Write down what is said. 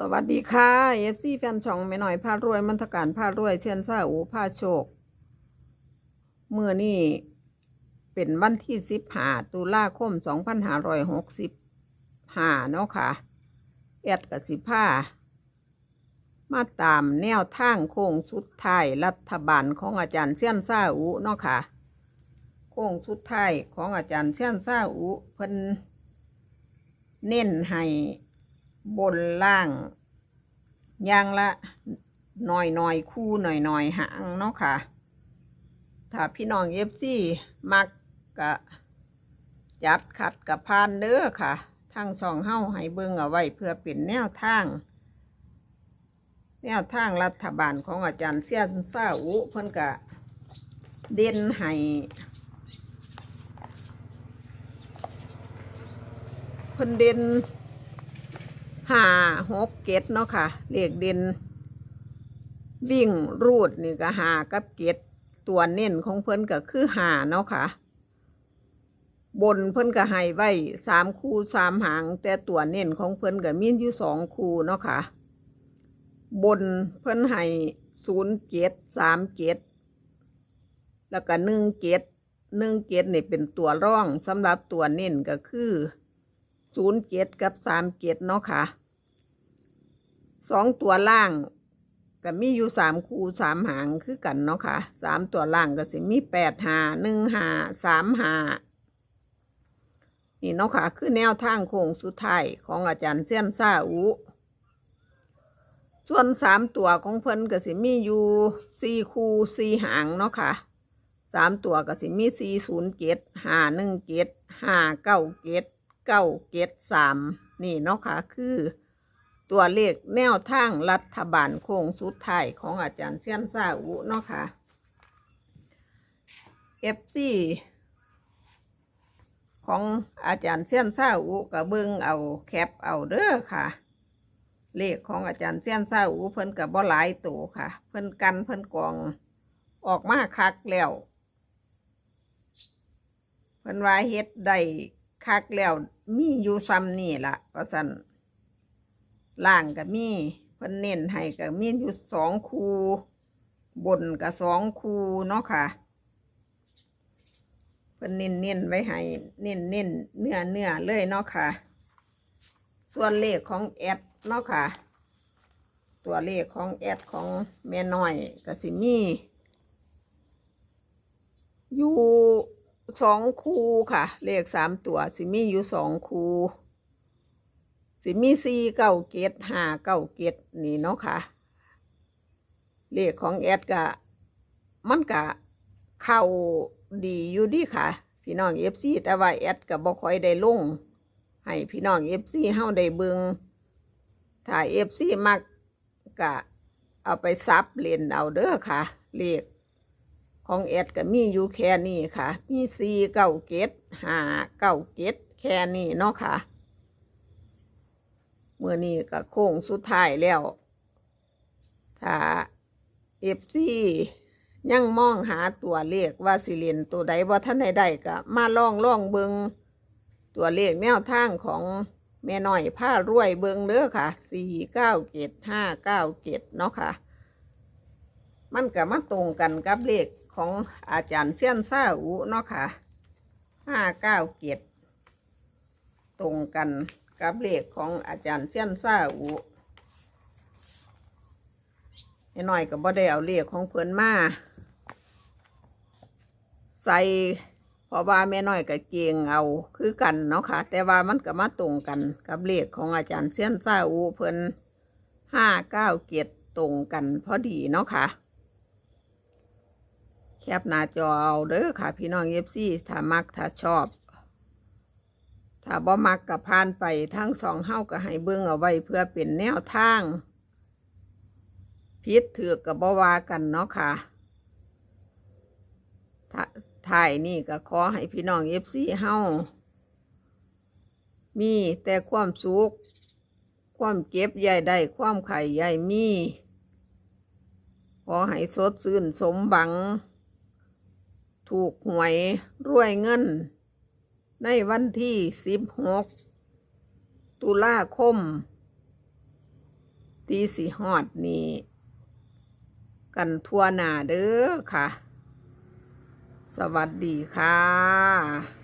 สวัสดีค่ะเอฟซีแฟนช่องแม่หน่อยพารวยมันตการพารวยเชียนซาอูพาโชคเมื่อนี่เป็นวันที่สิบหาตุลาคมสองพันห้าร้อยหกสิบห้าเนาะค่ะ แอดกับสิบผ้ามาตามแนวทางโค้งสุดท้ายรัฐบาลของอาจารย์เชียนซาอูเนาะค่ะ โค้งสุดท้ายของอาจารย์เชียนซาอูเพิ่นเน้นให้ บนล่างย่างละหน่อยหน่อยคู่หน่อยหน่อยหางเนาะค่ะ ถ้าพี่น้องเอฟซีมักกะจัดขัดกับพานเด้อค่ะ ทั้งสองเฮ้าให้เบิ่งเอาไว้เพื่อเป็นแนวทาง แนวทางรัฐบาลของอาจารย์เซียนซาอุเพิ่นกะเด่นให้เพิ่นเด่น ห้าหกเกตเนาะค่ะเลขเด่นวิ่งรูดนี่ก็หากับเกตตัวเน้นของเพิ่นก็คือหาเนาะค่ะ บนเพิ่นก็ให้ไว้สามคู่สามหาง แต่ตัวเน้นของเพิ่นก็มีอยู่สองคู่เนาะค่ะ บนเพิ่นให้ศูนย์เกตสามเกตแล้วก็หนึ่งเกตหนึ่งเกตนี่เป็นตัวร่องสำหรับตัวเน้นก็คือ ศูนย์เกตกับสามเกตเนาะค่ะสองตัวล่างก็มีอยู่สามคูสามหางคือกันเนาะค่ะสามตัวล่างก็สิมีแปดหาหนึ่งหาสามหานี่เนาะค่ะ คือแนวทางโค้งสุดท้ายของอาจารย์เซียนซาอุ ส่วนสามตัวของเพิ่นก็สิมีอยู่สี่คูสี่หางเนาะค่ะสามตัวก็สิมีสี่ศูนย์เกตห้าหนึ่งเกตห้าเก้าเกต เก้าเกตสามนี่เนาะค่ะคือตัวเลขแนวทางรัฐบาลโค้งสุดท้ายของอาจารย์เซียนซาอุเนาะค่ะ FC ของอาจารย์เซียนซาอุกับเบิงเอาแคปเอาเด้อค่ะ เลขของอาจารย์เซียนซาอุเพิ่นกับบ่หลายตัวค่ะ เพิ่นกันเพิ่นกองออกมาคักแล้วเพิ่นว่าเฮ็ดได้ คักแล้วมีอยู่ซ้ำนี่ล่ะว่าซั่นล่างก็มีเพิ่นเน้นให้ก็มีอยู่สองคูบนก็สองคูเนาะค่ะเพิ่นเน้นเน้นไว้ให้เน้นเน้นเนื้อเนื้อเลยเนาะค่ะ ส่วนเลขของแอดเนาะค่ะ ตัวเลขของแอดของแม่น้อยก็สิมีอยู่ สองคูค่ะ เลขสามตัวสิมีอยู่สองคู สิมีสี่เก้าเกตห้าเก้าเกตนี่เนาะค่ะ เลขของแอดกะมันกะเข้าดีอยู่ดีค่ะ พี่น้องเอฟซีแต่ว่าแอดกับบ่ค่อยได้ลง ให้พี่น้องเอฟซีเฮาได้เบิงถ้าเอฟซีมักกะเอาไปซับเล่นเอาเด้อค่ะ เลข ของแอดก็มีอยู่แค่นี้ค่ะ มีสี่เก้าเกตห้าเก้าเกตแค่นี้เนาะค่ะเมื่อนี้ก็โค้งสุดท้ายแล้ว ถ้าเอฟซียังมองหาตัวเลขว่าสิเรียนตัวใดว่าท่านใดได้ก็มาลองลองเบิงตัวเลขแนวทางของแม่น้อยผ้ารวยเบิงเด้อค่ะสี่เก้าเกตห้าเก้าเกตเนาะค่ะ มันก็มาตรงกันกับเลข ของอาจารย์เซียนซาอูเนาะค่ะห้าเก้าเกตตรงกันกับเลขของอาจารย์เซียนซาอูไอ้หน่อยก็บ่ได้เอาเลขของเพิ่นมาใส่เพราะว่าแม่น้อยก็เกียงเอาคือกันเนาะค่ะ แต่ว่ามันก็มาตรงกันกับเลขของอาจารย์เซียนซาอูเพิ่นห้าเก้าเกียรตรงกันพอดีเนาะค่ะ แคปหน้าจอเอาเด้อค่ะ พี่น้องเอฟซีถ้ามักถ้าชอบ ถ้าบ่มักกับพานไปทั้งสองเฮ้าก็ให้เบิ่งเอาไว้เพื่อเป็นแนวทางพิษถือกับบ่วากันเนาะค่ะถ้าถ่ายนี่ก็ขอให้พี่น้องเอฟซีเฮามีแต่ความสุข ความเก็บใหญ่ได้ ความไข่ใหญ่มี ขอให้สดชื่นสมบัง ถูกหวยรวยเงิน ในวันที่16ตุลาคมพตีสีฮอดนี่กันทั่วหน้าเด้อค่ะ สวัสดีค่ะ